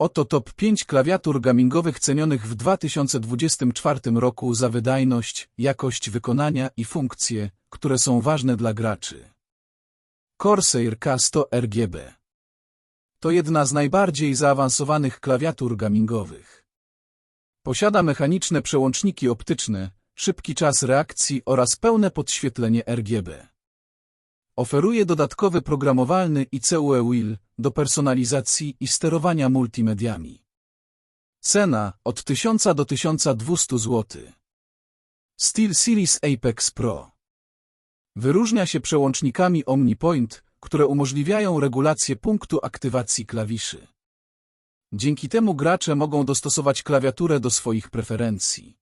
Oto top 5 klawiatur gamingowych cenionych w 2024 roku za wydajność, jakość wykonania i funkcje, które są ważne dla graczy. Corsair K100 RGB to jedna z najbardziej zaawansowanych klawiatur gamingowych. Posiada mechaniczne przełączniki optyczne, szybki czas reakcji oraz pełne podświetlenie RGB. Oferuje dodatkowy programowalny i CUE Wheel do personalizacji i sterowania multimediami. Cena od 1000 do 1200 zł. Steel Series Apex Pro. Wyróżnia się przełącznikami OmniPoint, które umożliwiają regulację punktu aktywacji klawiszy. Dzięki temu gracze mogą dostosować klawiaturę do swoich preferencji.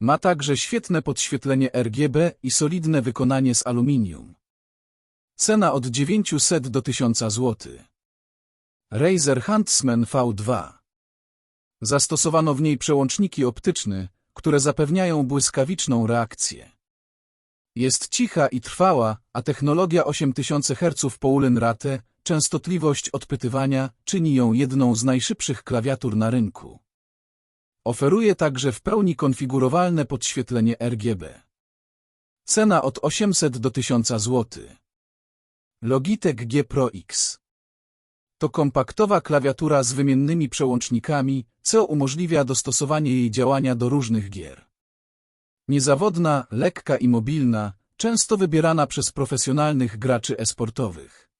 Ma także świetne podświetlenie RGB i solidne wykonanie z aluminium. Cena od 900 do 1000 zł. Razer Huntsman V2 Zastosowano w niej przełączniki optyczne, które zapewniają błyskawiczną reakcję. Jest cicha i trwała, a technologia 8000 Hz Poulenrate, częstotliwość odpytywania, czyni ją jedną z najszybszych klawiatur na rynku. Oferuje także w pełni konfigurowalne podświetlenie RGB. Cena od 800 do 1000 zł. Logitech G Pro X to kompaktowa klawiatura z wymiennymi przełącznikami, co umożliwia dostosowanie jej działania do różnych gier. Niezawodna, lekka i mobilna, często wybierana przez profesjonalnych graczy esportowych.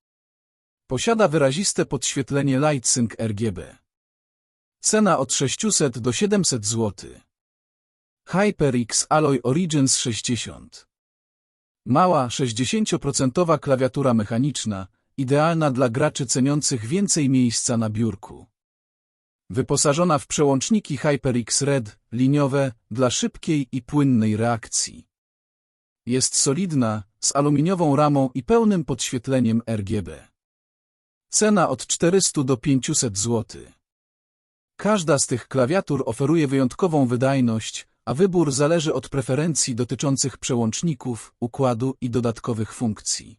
Posiada wyraziste podświetlenie LightSync RGB. Cena od 600 do 700 zł. HyperX Alloy Origins 60 Mała, 60% klawiatura mechaniczna, idealna dla graczy ceniących więcej miejsca na biurku. Wyposażona w przełączniki HyperX Red, liniowe, dla szybkiej i płynnej reakcji. Jest solidna, z aluminiową ramą i pełnym podświetleniem RGB. Cena od 400 do 500 zł. Każda z tych klawiatur oferuje wyjątkową wydajność, a wybór zależy od preferencji dotyczących przełączników, układu i dodatkowych funkcji.